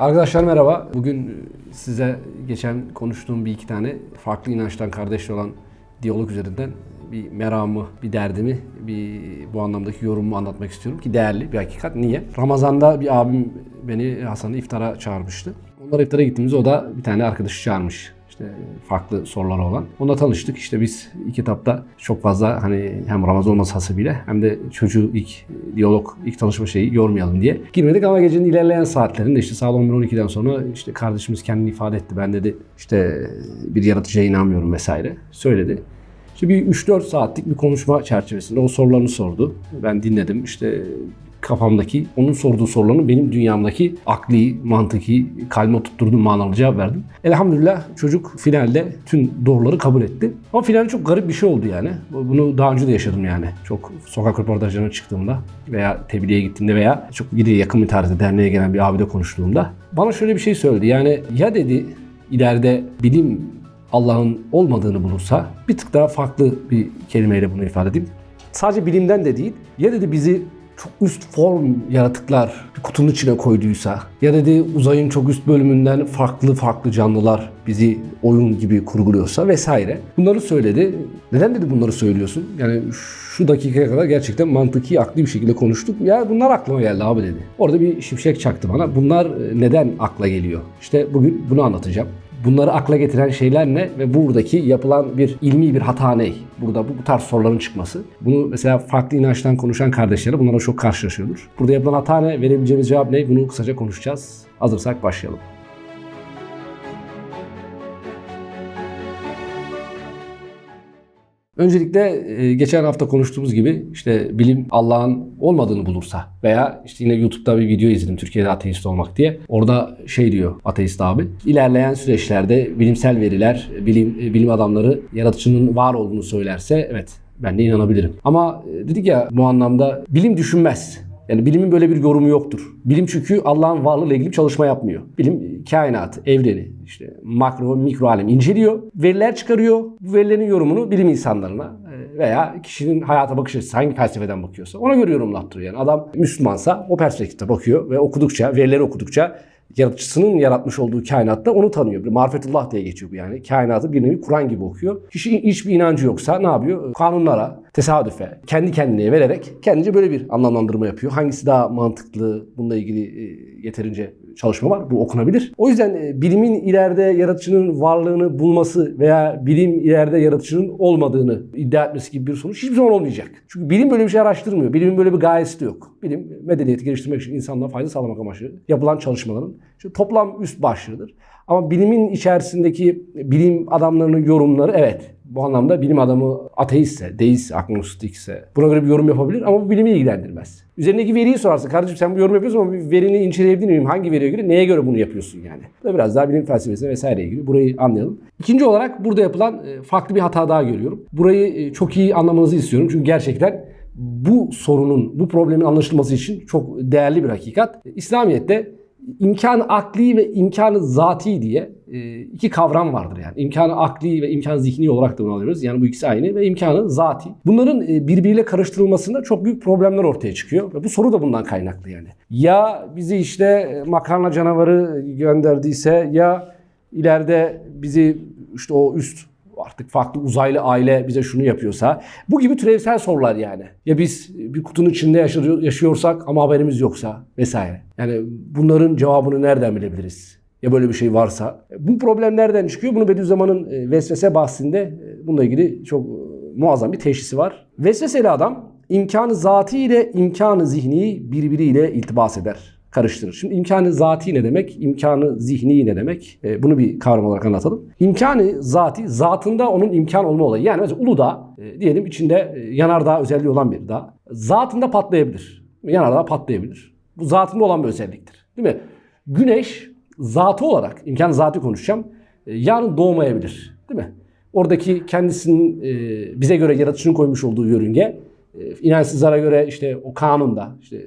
Arkadaşlar merhaba. Bugün size geçen konuştuğum bir iki tane farklı inançtan kardeş olan diyalog üzerinden bir meramı, bir derdimi, bir bu anlamdaki yorumumu anlatmak istiyorum ki değerli bir hakikat. Niye? Ramazan'da bir abim beni Hasan'ı iftara çağırmıştı. Onlara iftara gittiğimizde o da bir tane arkadaşı çağırmış. İşte farklı soruları olan. Onunla tanıştık. İşte biz ilk etapta çok fazla hani hem Ramazan olması hasabıyla hem de çocuğu ilk diyalog, ilk tanışma şeyi yormayalım diye girmedik ama gecenin ilerleyen saatlerinde işte saat 11-12'den sonra işte kardeşimiz kendini ifade etti. Ben dedi işte bir yaratıcıya inanmıyorum vesaire söyledi. İşte bir 3-4 saatlik bir konuşma çerçevesinde o sorularını sordu. Ben dinledim. İşte kafamdaki, onun sorduğu soruların benim dünyamdaki akli, mantıki, kalme tutturduğum manalı cevap verdim. Elhamdülillah çocuk finalde tüm doğruları kabul etti. Ama finalde çok garip bir şey oldu yani. Bunu daha önce de yaşadım yani. Çok sokak röportajlarına çıktığımda veya tebliğe gittiğimde veya çok biri yakın bir tarihte derneğe gelen bir abide konuştuğumda bana şöyle bir şey söyledi. Yani ya dedi ileride bilim Allah'ın olmadığını bulursa bir tık daha farklı bir kelimeyle bunu ifade edeyim. Sadece bilimden de değil. Ya dedi bizi çok üst form yaratıklar bir kutunun içine koyduysa ya dedi uzayın çok üst bölümünden farklı farklı canlılar bizi oyun gibi kurguluyorsa vesaire. Bunları söyledi. Neden dedi bunları söylüyorsun? Yani şu dakikaya kadar gerçekten mantıki, akli bir şekilde konuştuk. Ya bunlar aklıma geldi abi dedi. Orada bir şimşek çaktı bana. Bunlar neden akla geliyor? İşte bugün bunu anlatacağım. Bunları akla getiren şeyler ne ve buradaki yapılan bir ilmi bir hata ne? Burada bu, bu tarz soruların çıkması. Bunu mesela farklı inançtan konuşan kardeşlere bunlara çok karşılaşıyordur. Burada yapılan hata ne? Verebileceğimiz cevap ne? Bunu kısaca konuşacağız. Hazırsak başlayalım. Öncelikle e, geçen hafta konuştuğumuz gibi işte bilim Allah'ın olmadığını bulursa veya işte yine YouTube'da bir video izledim Türkiye'de ateist olmak diye. Orada şey diyor ateist abi. İlerleyen süreçlerde bilimsel veriler, bilim bilim adamları yaratıcının var olduğunu söylerse evet ben de inanabilirim. Ama e, dedik ya bu anlamda bilim düşünmez. Yani bilimin böyle bir yorumu yoktur. Bilim çünkü Allah'ın varlığıyla ilgili çalışma yapmıyor. Bilim kainat, evreni, işte makro, mikro alem inceliyor. Veriler çıkarıyor. Bu verilerin yorumunu bilim insanlarına e, veya kişinin hayata bakış açısı hangi felsefeden bakıyorsa ona göre yorumlattırıyor. Yani adam Müslümansa o perspektifte bakıyor ve okudukça, verileri okudukça yaratıcısının yaratmış olduğu kainatta onu tanıyor. Bir marifetullah diye geçiyor bu yani. Kainatı bir nevi Kur'an gibi okuyor. Kişi hiçbir inancı yoksa ne yapıyor? Kanunlara, tesadüfe, kendi kendine vererek kendince böyle bir anlamlandırma yapıyor. Hangisi daha mantıklı bununla ilgili e, yeterince çalışma var. Bu okunabilir. O yüzden e, bilimin ileride yaratıcının varlığını bulması veya bilim ileride yaratıcının olmadığını iddia etmesi gibi bir sonuç hiçbir zaman olmayacak. Çünkü bilim böyle bir şey araştırmıyor. Bilimin böyle bir gayesi de yok. Bilim medeniyeti geliştirmek için insanlığa fayda sağlamak amaçlı yapılan çalışmaların işte toplam üst başlığıdır. Ama bilimin içerisindeki bilim adamlarının yorumları evet bu anlamda bilim adamı ateistse, deistse, agnostikse buna göre bir yorum yapabilir ama bu bilimi ilgilendirmez. Üzerindeki veriyi sorarsa kardeşim sen bu yorum yapıyorsun ama bir verini inceleyebilir miyim? Hangi veriye göre? Neye göre bunu yapıyorsun yani? Bu biraz daha bilim felsefesine vesaireye ilgili. Burayı anlayalım. İkinci olarak burada yapılan e, farklı bir hata daha görüyorum. Burayı e, çok iyi anlamanızı istiyorum. Çünkü gerçekten bu sorunun, bu problemin anlaşılması için çok değerli bir hakikat. İslamiyet'te imkan akli ve imkanı zati diye e, iki kavram vardır yani. İmkanı akli ve imkan zihni olarak da bunu alıyoruz. Yani bu ikisi aynı ve imkanı zati. Bunların e, birbiriyle karıştırılmasında çok büyük problemler ortaya çıkıyor ve bu soru da bundan kaynaklı yani. Ya bizi işte makarna canavarı gönderdiyse ya ileride bizi işte o üst artık farklı uzaylı aile bize şunu yapıyorsa bu gibi türevsel sorular yani. Ya biz bir kutunun içinde yaşıyor, yaşıyorsak ama haberimiz yoksa vesaire. Yani bunların cevabını nereden bilebiliriz? Ya böyle bir şey varsa. Bu problem nereden çıkıyor? Bunu Bediüzzaman'ın e, vesvese bahsinde e, bununla ilgili çok e, muazzam bir teşhisi var. Vesveseli adam imkanı zati ile imkanı zihni birbiriyle iltibas eder karıştırır. Şimdi imkanı zati ne demek? İmkanı zihni ne demek? E, bunu bir kavram olarak anlatalım. İmkanı zati, zatında onun imkan olma olayı. Yani mesela Uludağ, e, diyelim içinde e, yanardağ özelliği olan bir dağ. Zatında patlayabilir. Yanardağ patlayabilir. Bu zatında olan bir özelliktir. Değil mi? Güneş zatı olarak, imkan zati konuşacağım, e, yarın doğmayabilir. Değil mi? Oradaki kendisinin e, bize göre yaratıcının koymuş olduğu yörünge, e, inançsızlara göre işte o kanunda işte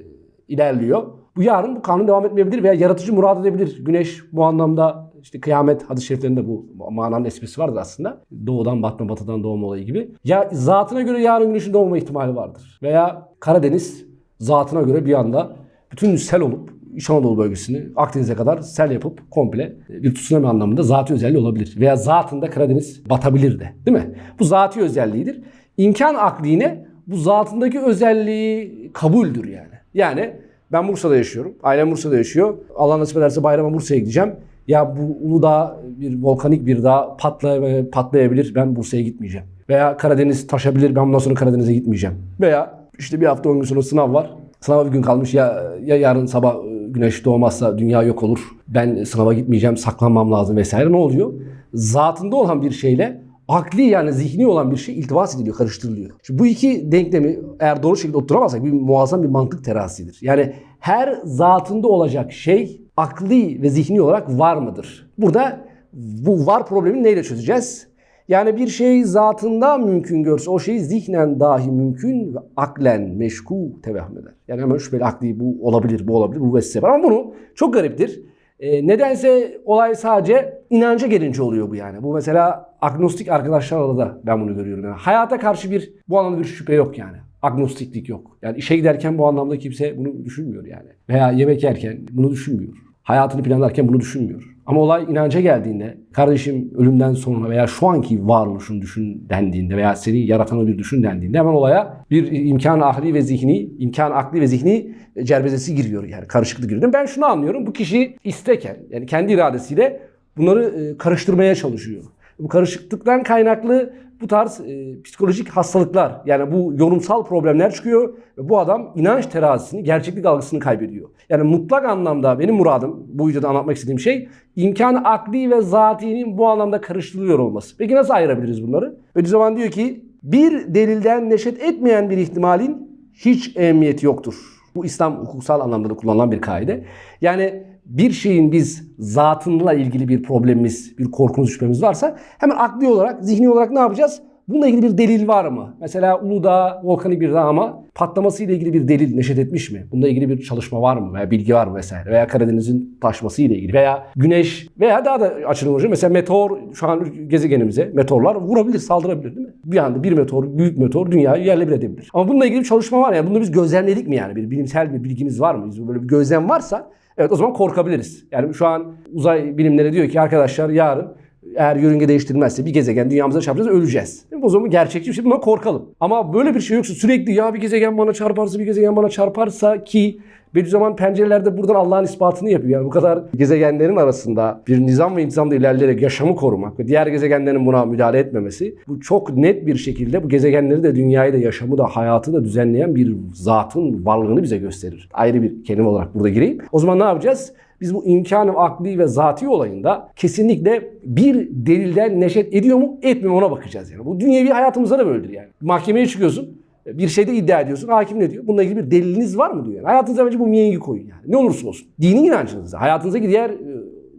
ilerliyor. Bu yarın bu kanun devam etmeyebilir veya yaratıcı murad edebilir. Güneş bu anlamda işte kıyamet hadis-i şeriflerinde bu mananın esprisi vardır aslında. Doğudan batma, batıdan doğma olayı gibi. Ya zatına göre yarın güneşin doğma ihtimali vardır. Veya Karadeniz zatına göre bir anda bütün sel olup İç Anadolu bölgesini Akdeniz'e kadar sel yapıp komple bir tsunami anlamında zati özelliği olabilir. Veya zatında Karadeniz batabilir de. Değil mi? Bu zati özelliğidir. İmkan akline bu zatındaki özelliği kabuldür yani. Yani ben Bursa'da yaşıyorum. Ailem Bursa'da yaşıyor. Allah nasip ederse bayrama Bursa'ya gideceğim. Ya bu Uludağ bir volkanik bir dağ patlay patlayabilir. Ben Bursa'ya gitmeyeceğim. Veya Karadeniz taşabilir. Ben bundan sonra Karadeniz'e gitmeyeceğim. Veya işte bir hafta on gün sonra sınav var. Sınava bir gün kalmış ya, ya yarın sabah e, güneş doğmazsa dünya yok olur. Ben sınava gitmeyeceğim, saklanmam lazım vesaire. Ne oluyor? Zatında olan bir şeyle akli yani zihni olan bir şey iltibas ediliyor, karıştırılıyor. Şimdi bu iki denklemi eğer doğru şekilde oturamazsak bir muazzam bir mantık terazisidir. Yani her zatında olacak şey akli ve zihni olarak var mıdır? Burada bu var problemini neyle çözeceğiz? Yani bir şey zatında mümkün görse o şeyi zihnen dahi mümkün ve aklen meşku tevehüm eder. Yani hemen şüpheli akli bu olabilir, bu olabilir, bu vesile var. Ama bunu çok gariptir. E, nedense olay sadece inanca gelince oluyor bu yani. Bu mesela agnostik arkadaşlarla da ben bunu görüyorum. Yani hayata karşı bir bu anlamda bir şüphe yok yani. Agnostiklik yok. Yani işe giderken bu anlamda kimse bunu düşünmüyor yani. Veya yemek yerken bunu düşünmüyor. Hayatını planlarken bunu düşünmüyor. Ama olay inanca geldiğinde, kardeşim ölümden sonra veya şu anki varoluşun düşün dendiğinde veya seni yaratanı bir düşün dendiğinde hemen olaya bir imkan ahli ve zihni, imkan akli ve zihni cerbezesi giriyor yani karışıklık giriyor. Ben şunu anlıyorum. Bu kişi isteken yani kendi iradesiyle bunları karıştırmaya çalışıyor. Bu karışıklıktan kaynaklı bu tarz e, psikolojik hastalıklar yani bu yorumsal problemler çıkıyor ve bu adam inanç terazisini, gerçeklik algısını kaybediyor. Yani mutlak anlamda benim muradım bu videoda anlatmak istediğim şey imkan akli ve zatinin bu anlamda karıştırılıyor olması. Peki nasıl ayırabiliriz bunları? Bediüzzaman diyor ki bir delilden neşet etmeyen bir ihtimalin hiç ehemmiyeti yoktur. Bu İslam hukuksal anlamda da kullanılan bir kaide. Yani bir şeyin biz zatınla ilgili bir problemimiz, bir korkumuz, şüphemiz varsa hemen akli olarak, zihni olarak ne yapacağız? Bununla ilgili bir delil var mı? Mesela Uludağ volkanik bir dağ ama patlaması ile ilgili bir delil neşet etmiş mi? Bununla ilgili bir çalışma var mı? Veya bilgi var mı vesaire? Veya Karadeniz'in taşması ile ilgili veya güneş veya daha da açılım hocam mesela meteor şu an gezegenimize meteorlar vurabilir, saldırabilir değil mi? Bir anda bir meteor, büyük meteor dünyayı yerle bir edebilir. Ama bununla ilgili bir çalışma var yani. Bunu biz gözlemledik mi yani? Bir bilimsel bir bilgimiz var mı? Biz böyle bir gözlem varsa Evet o zaman korkabiliriz. Yani şu an uzay bilimleri diyor ki arkadaşlar yarın eğer yörünge değiştirilmezse bir gezegen dünyamıza çarpacağız öleceğiz. O zaman gerçekçi bir şey buna korkalım. Ama böyle bir şey yoksa sürekli ya bir gezegen bana çarparsa bir gezegen bana çarparsa ki Bediüzzaman pencerelerde buradan Allah'ın ispatını yapıyor. Yani bu kadar gezegenlerin arasında bir nizam ve intizamda ilerleyerek yaşamı korumak ve diğer gezegenlerin buna müdahale etmemesi bu çok net bir şekilde bu gezegenleri de dünyayı da yaşamı da hayatı da düzenleyen bir zatın varlığını bize gösterir. Ayrı bir kelime olarak burada gireyim. O zaman ne yapacağız? Biz bu imkanı akli ve zati olayında kesinlikle bir delilden neşet ediyor mu etmiyor ona bakacağız yani. Bu dünyevi hayatımızda da böyledir yani. Mahkemeye çıkıyorsun bir şeyde iddia ediyorsun. Hakim ne diyor? Bununla ilgili bir deliliniz var mı diyor. Yani. Hayatınıza bence bu miyengi koyun yani. Ne olursa olsun. Dini inancınızda, hayatınızdaki diğer e,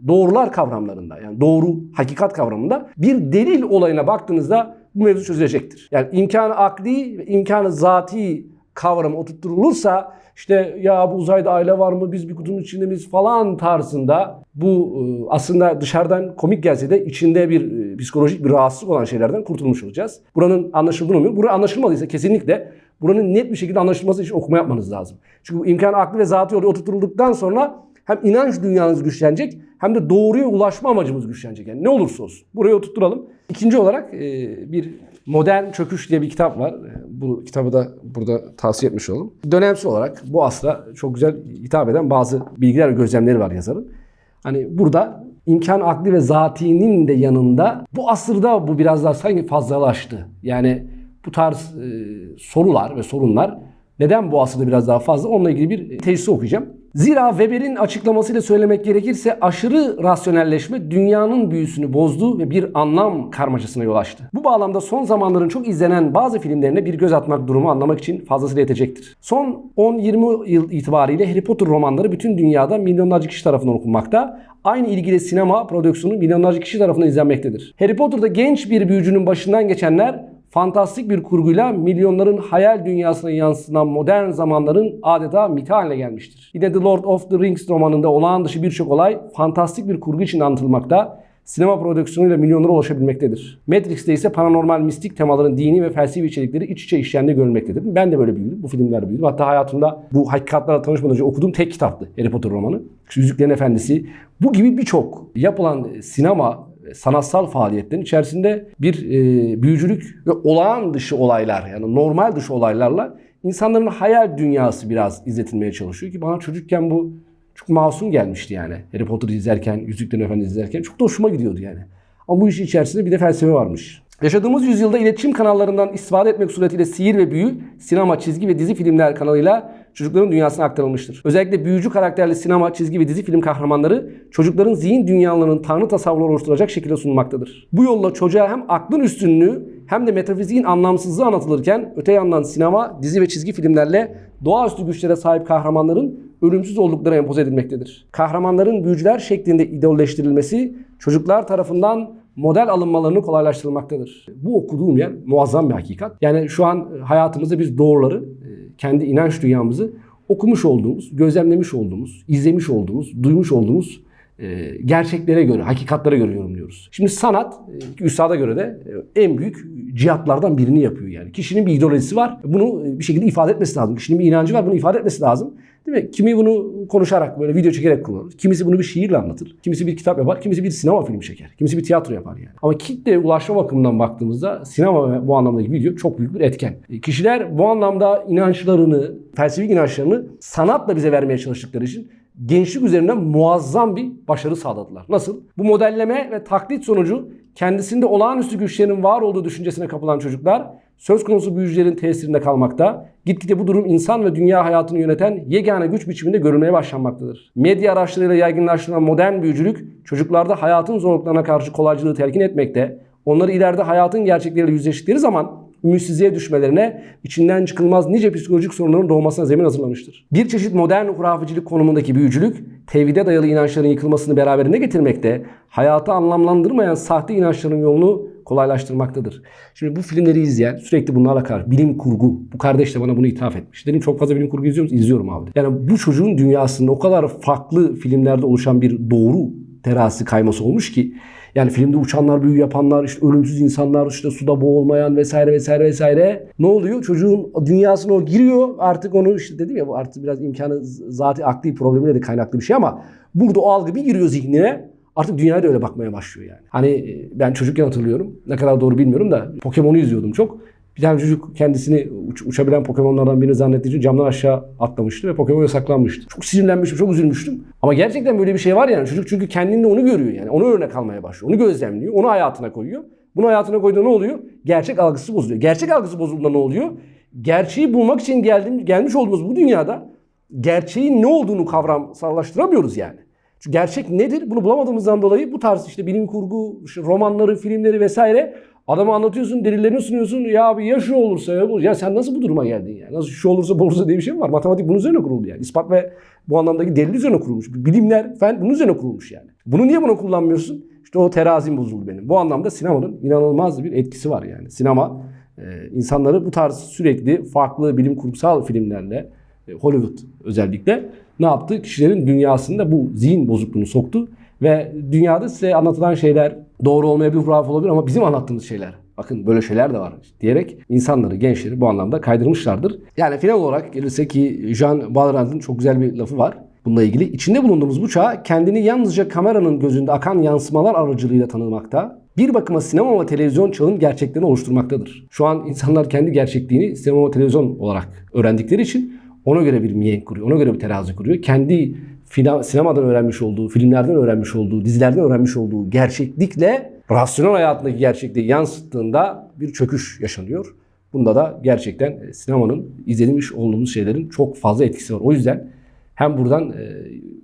doğrular kavramlarında yani doğru, hakikat kavramında bir delil olayına baktığınızda bu mevzu çözülecektir. Yani imkanı akli ve imkanı zati kavramı oturtulursa işte ya bu uzayda aile var mı biz bir kutunun içinde miyiz falan tarzında bu e, aslında dışarıdan komik gelse de içinde bir e, psikolojik bir rahatsızlık olan şeylerden kurtulmuş olacağız. Buranın anlaşıldığını umuyorum. Bura anlaşılmadıysa kesinlikle buranın net bir şekilde anlaşılması için okuma yapmanız lazım. Çünkü bu imkan aklı ve zatı oraya oturtulduktan sonra hem inanç dünyanız güçlenecek hem de doğruya ulaşma amacımız güçlenecek. Yani ne olursa olsun. Buraya oturtturalım. İkinci olarak e, bir Modern Çöküş diye bir kitap var. Bu kitabı da burada tavsiye etmiş olalım. Dönemsel olarak bu asra çok güzel hitap eden bazı bilgiler ve gözlemleri var yazarın. Hani burada imkan akli ve zatinin de yanında bu asırda bu biraz daha sanki fazlalaştı. Yani bu tarz e, sorular ve sorunlar neden bu asırda biraz daha fazla? Onunla ilgili bir tesis okuyacağım. Zira Weber'in açıklamasıyla söylemek gerekirse aşırı rasyonelleşme dünyanın büyüsünü bozdu ve bir anlam karmaşasına yol açtı. Bu bağlamda son zamanların çok izlenen bazı filmlerine bir göz atmak durumu anlamak için fazlasıyla yetecektir. Son 10-20 yıl itibariyle Harry Potter romanları bütün dünyada milyonlarca kişi tarafından okunmakta. Aynı ilgili sinema prodüksiyonu milyonlarca kişi tarafından izlenmektedir. Harry Potter'da genç bir büyücünün başından geçenler fantastik bir kurguyla milyonların hayal dünyasına yansınan modern zamanların adeta miti haline gelmiştir. Yine The Lord of the Rings romanında olağan dışı birçok olay fantastik bir kurgu için anlatılmakta sinema prodüksiyonuyla milyonlara ulaşabilmektedir. Matrix'te ise paranormal mistik temaların dini ve felsefi içerikleri iç içe işlendiği görülmektedir. Ben de böyle büyüdüm. Bu filmler büyüdüm. Hatta hayatımda bu hakikatlerle tanışmadan önce okuduğum tek kitaptı Harry Potter romanı. Yüzüklerin Efendisi. Bu gibi birçok yapılan sinema sanatsal faaliyetlerin içerisinde bir e, büyücülük ve olağan dışı olaylar yani normal dışı olaylarla insanların hayal dünyası biraz izletilmeye çalışıyor ki bana çocukken bu çok masum gelmişti yani. Harry Potter izlerken, Yüzüklerin Efendisi izlerken çok da hoşuma gidiyordu yani. Ama bu işin içerisinde bir de felsefe varmış. Yaşadığımız yüzyılda iletişim kanallarından istifade etmek suretiyle sihir ve büyü, sinema, çizgi ve dizi filmler kanalıyla çocukların dünyasına aktarılmıştır. Özellikle büyücü karakterli sinema, çizgi ve dizi film kahramanları çocukların zihin dünyalarının tanrı tasavvurları oluşturacak şekilde sunulmaktadır. Bu yolla çocuğa hem aklın üstünlüğü hem de metafiziğin anlamsızlığı anlatılırken öte yandan sinema, dizi ve çizgi filmlerle doğaüstü güçlere sahip kahramanların ölümsüz oldukları empoze edilmektedir. Kahramanların büyücüler şeklinde ideolleştirilmesi çocuklar tarafından model alınmalarını kolaylaştırılmaktadır. Bu okuduğum yer muazzam bir hakikat. Yani şu an hayatımızda biz doğruları, e, kendi inanç dünyamızı okumuş olduğumuz, gözlemlemiş olduğumuz, izlemiş olduğumuz, duymuş olduğumuz e, gerçeklere göre, hakikatlere göre yorumluyoruz. Şimdi sanat, e, üstada göre de e, en büyük cihatlardan birini yapıyor yani. Kişinin bir ideolojisi var, bunu e, bir şekilde ifade etmesi lazım. Kişinin bir inancı var, bunu ifade etmesi lazım. Değil mi? Kimi bunu konuşarak böyle video çekerek kullanır. Kimisi bunu bir şiirle anlatır. Kimisi bir kitap yapar. Kimisi bir sinema filmi çeker. Kimisi bir tiyatro yapar yani. Ama kitle ulaşma bakımından baktığımızda sinema ve bu anlamdaki video çok büyük bir etken. E, Kişiler bu anlamda inançlarını, felsefi inançlarını sanatla bize vermeye çalıştıkları için gençlik üzerinden muazzam bir başarı sağladılar. Nasıl? Bu modelleme ve taklit sonucu kendisinde olağanüstü güçlerin var olduğu düşüncesine kapılan çocuklar söz konusu büyücülerin tesirinde kalmakta. Gitgide bu durum insan ve dünya hayatını yöneten yegane güç biçiminde görülmeye başlanmaktadır. Medya araçlarıyla yaygınlaştırılan modern büyücülük çocuklarda hayatın zorluklarına karşı kolaycılığı telkin etmekte. Onları ileride hayatın gerçekleriyle yüzleştikleri zaman ümitsizliğe düşmelerine, içinden çıkılmaz nice psikolojik sorunların doğmasına zemin hazırlamıştır. Bir çeşit modern hurafecilik konumundaki büyücülük, tevhide dayalı inançların yıkılmasını beraberinde getirmekte, hayatı anlamlandırmayan sahte inançların yolunu kolaylaştırmaktadır. Şimdi bu filmleri izleyen sürekli bunlarla karşı bilim kurgu. Bu kardeş de bana bunu ithaf etmiş. Dedim çok fazla bilim kurgu izliyor musun? İzliyorum abi. Yani bu çocuğun dünyasında o kadar farklı filmlerde oluşan bir doğru terası kayması olmuş ki yani filmde uçanlar, büyü yapanlar, işte ölümsüz insanlar, işte suda boğulmayan vesaire vesaire vesaire. Ne oluyor? Çocuğun dünyasına o giriyor. Artık onu işte dedim ya bu artık biraz imkanı zaten akli problemiyle de kaynaklı bir şey ama burada o algı bir giriyor zihnine. Artık dünyaya da öyle bakmaya başlıyor yani. Hani e, ben çocukken hatırlıyorum. Ne kadar doğru bilmiyorum da Pokemon'u izliyordum çok. Bir tane çocuk kendisini uç- uçabilen Pokemon'lardan birini zannettiği için camdan aşağı atlamıştı ve Pokemon yasaklanmıştı. Çok sinirlenmiştim, çok üzülmüştüm. Ama gerçekten böyle bir şey var yani. Çocuk çünkü kendinde onu görüyor yani. Onu örnek almaya başlıyor. Onu gözlemliyor. Onu hayatına koyuyor. Bunu hayatına koyduğunda ne oluyor? Gerçek algısı bozuluyor. Gerçek algısı bozulduğunda ne oluyor? Gerçeği bulmak için geldim, gelmiş olduğumuz bu dünyada gerçeğin ne olduğunu kavramsallaştıramıyoruz yani. Çünkü gerçek nedir? Bunu bulamadığımızdan dolayı bu tarz işte bilim kurgu, işte romanları, filmleri vesaire adama anlatıyorsun, delillerini sunuyorsun. Ya abi ya şu olursa ya bu. Ya sen nasıl bu duruma geldin ya? Nasıl şu olursa bu olursa diye bir şey mi var? Matematik bunun üzerine kuruldu yani. İspat ve bu anlamdaki delil üzerine kurulmuş. Bilimler, fen bunun üzerine kurulmuş yani. Bunu niye buna kullanmıyorsun? İşte o terazim bozuldu benim. Bu anlamda sinemanın inanılmaz bir etkisi var yani. Sinema e, insanları bu tarz sürekli farklı bilim kurgusal filmlerle e, Hollywood özellikle ne yaptı? Kişilerin dünyasında bu zihin bozukluğunu soktu ve dünyada size anlatılan şeyler doğru olmayabilir, hurafe olabilir ama bizim anlattığımız şeyler bakın böyle şeyler de var diyerek insanları, gençleri bu anlamda kaydırmışlardır. Yani final olarak gelirse ki Jean Valjean'ın çok güzel bir lafı var bununla ilgili. İçinde bulunduğumuz bu çağ kendini yalnızca kameranın gözünde akan yansımalar aracılığıyla tanımakta. Bir bakıma sinema ve televizyon çağın gerçeklerini oluşturmaktadır. Şu an insanlar kendi gerçekliğini sinema ve televizyon olarak öğrendikleri için ona göre bir mihenk kuruyor, ona göre bir terazi kuruyor. Kendi sinemadan öğrenmiş olduğu, filmlerden öğrenmiş olduğu, dizilerden öğrenmiş olduğu gerçeklikle rasyonel hayatındaki gerçekliği yansıttığında bir çöküş yaşanıyor. Bunda da gerçekten e, sinemanın izlemiş olduğumuz şeylerin çok fazla etkisi var. O yüzden hem buradan e,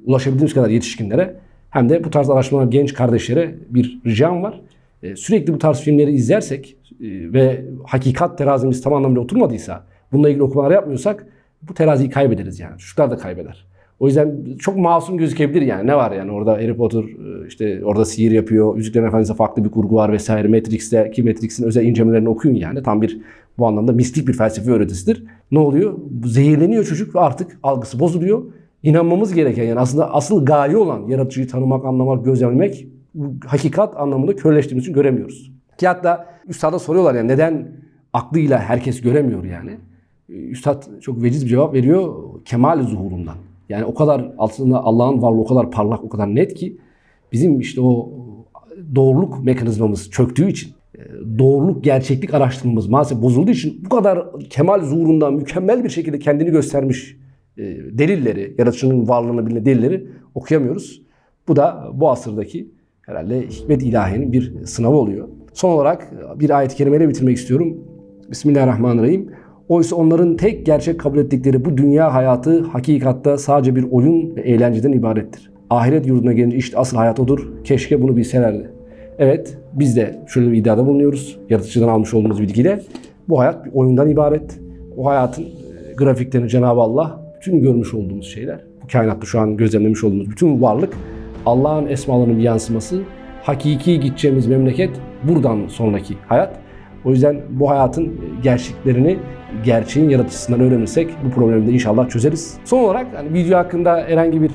ulaşabildiğimiz kadar yetişkinlere hem de bu tarz araştırmalar genç kardeşlere bir ricam var. E, sürekli bu tarz filmleri izlersek e, ve hakikat terazimiz tam anlamıyla oturmadıysa, bununla ilgili okumalar yapmıyorsak bu teraziyi kaybederiz yani. Çocuklar da kaybeder. O yüzden çok masum gözükebilir yani. Ne var yani orada Harry Potter e, işte orada sihir yapıyor. Yüzüklerin Efendisi'nde farklı bir kurgu var vesaire. Matrix'te ki Matrix'in özel incelemelerini okuyun yani. Tam bir bu anlamda mistik bir felsefi öğretisidir. Ne oluyor? Zehirleniyor çocuk ve artık algısı bozuluyor. İnanmamız gereken yani aslında asıl gaye olan yaratıcıyı tanımak, anlamak, gözlemlemek hakikat anlamında körleştiğimiz için göremiyoruz. Ki hatta üstada soruyorlar yani neden aklıyla herkes göremiyor yani. Üstad çok veciz bir cevap veriyor. Kemal zuhurundan. Yani o kadar aslında Allah'ın varlığı o kadar parlak, o kadar net ki bizim işte o doğruluk mekanizmamız çöktüğü için e, doğruluk gerçeklik araştırmamız maalesef bozulduğu için bu kadar kemal zuhurundan mükemmel bir şekilde kendini göstermiş e, delilleri, yaratıcının varlığını bilen delilleri okuyamıyoruz. Bu da bu asırdaki herhalde hikmet ilahiyenin bir sınavı oluyor. Son olarak bir ayet-i kerimeyle bitirmek istiyorum. Bismillahirrahmanirrahim. Oysa onların tek gerçek kabul ettikleri bu dünya hayatı hakikatte sadece bir oyun ve eğlenceden ibarettir. Ahiret yurduna gelince işte asıl hayat odur. Keşke bunu bilselerdi. Evet biz de şöyle bir iddiada bulunuyoruz. Yaratıcıdan almış olduğumuz bilgiyle. Bu hayat bir oyundan ibaret. O hayatın e, grafiklerini Cenab-ı Allah bütün görmüş olduğumuz şeyler, bu kainatta şu an gözlemlemiş olduğumuz bütün varlık Allah'ın esmalarının bir yansıması. Hakiki gideceğimiz memleket buradan sonraki hayat. O yüzden bu hayatın gerçeklerini gerçeğin yaratıcısından öğrenirsek bu problemi de inşallah çözeriz. Son olarak hani video hakkında herhangi bir e,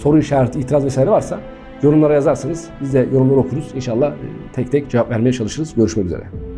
soru işareti, itiraz vesaire varsa yorumlara yazarsanız biz de yorumları okuruz. İnşallah e, tek tek cevap vermeye çalışırız. Görüşmek üzere.